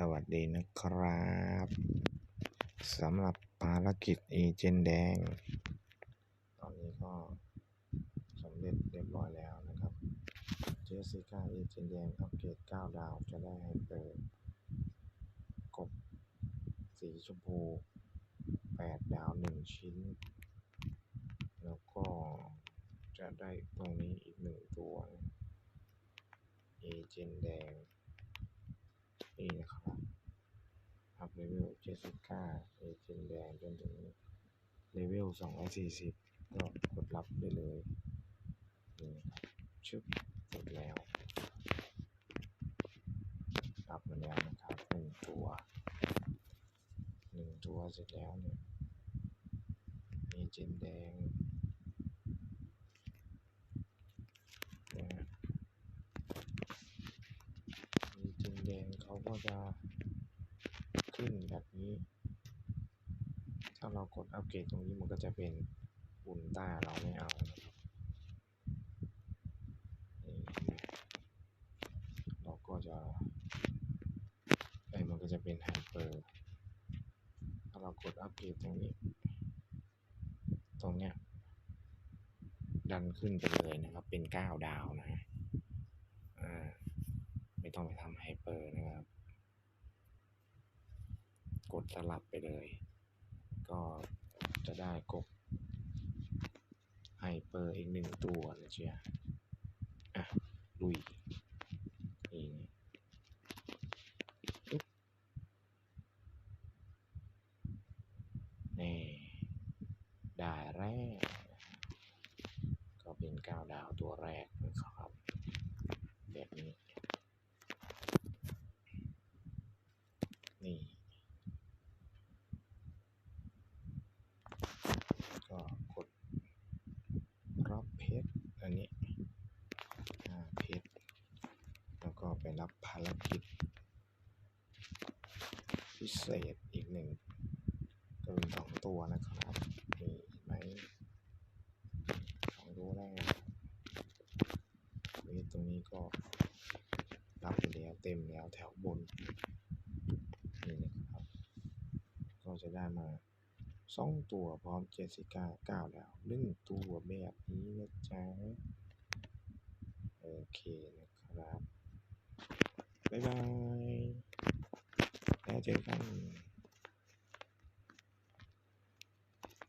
สวัสดีนะครับสำหรับภารกิจเอเจนแดง ตอนนี้ก็สำเร็จเรียบร้อยแล้วนะครับเจสสิก้าเอเจนแดงอัปเกรด9 ดาวจะได้ให้เปิดกบสีชมพู 8 ดาว 1 ชิ้น แล้วก็จะได้ตรงนี้อีกหนึ่งตัวเอเจนแดง นี่นะครับอัพเลเวล79เอเจนแดงจนถึงเลเวล240ก็กดรับได้เลยนี่ครับชึบเสร็จแล้วรับมาแล้วนะครับหนึ่งตัวหนึ่งตัวเสร็จแล้วเนี่ยเอเจนแดงนะฮะเอเจนต์แดง เขาก็จะขึ้นแบบนี้ ถ้าเรากดอัปเกรดตรงนี้มันก็จะเป็นอุลตร้าเราไม่เอานะครับนี่เราก็จะไอ้มันก็จะเป็นไฮเปอร์ถ้าเรากดอัปเกรดตรงนี้ ตรงเนี้ยดันขึ้นไปเลยนะครับ เป็นเก้าดาวนะ ไม่ต้องไปทำไฮเปอร์นะครับ กดสลับไปเลย ก็จะได้กบไฮเปอร์อีกหนึ่งตัวนะเชียอะลุยนี่นี่ได้แรก ก็เป็นเก้าดาวตัวแรกนะครับแบบนี้นี่ ก็กดรับ เพชรอันนี้ห้าเพชรแล้วก็ไปรับภารกิจ พิเศษอีกหนึ่งก็เป็นสองตัวนะครับนี่เห็นไหมสองตัวแรกเวทตรงนี้ก็รับไปแล้วเต็มแล้วแถวบนนะครับ ก็จะได้มา สองตัวพร้อมเจสสิก้าเก้าแล้วหนึ่งตัวแบบนี้นะจ๊ะ โอเคนะครับ บ๊ายบาย แล้วเจอกัน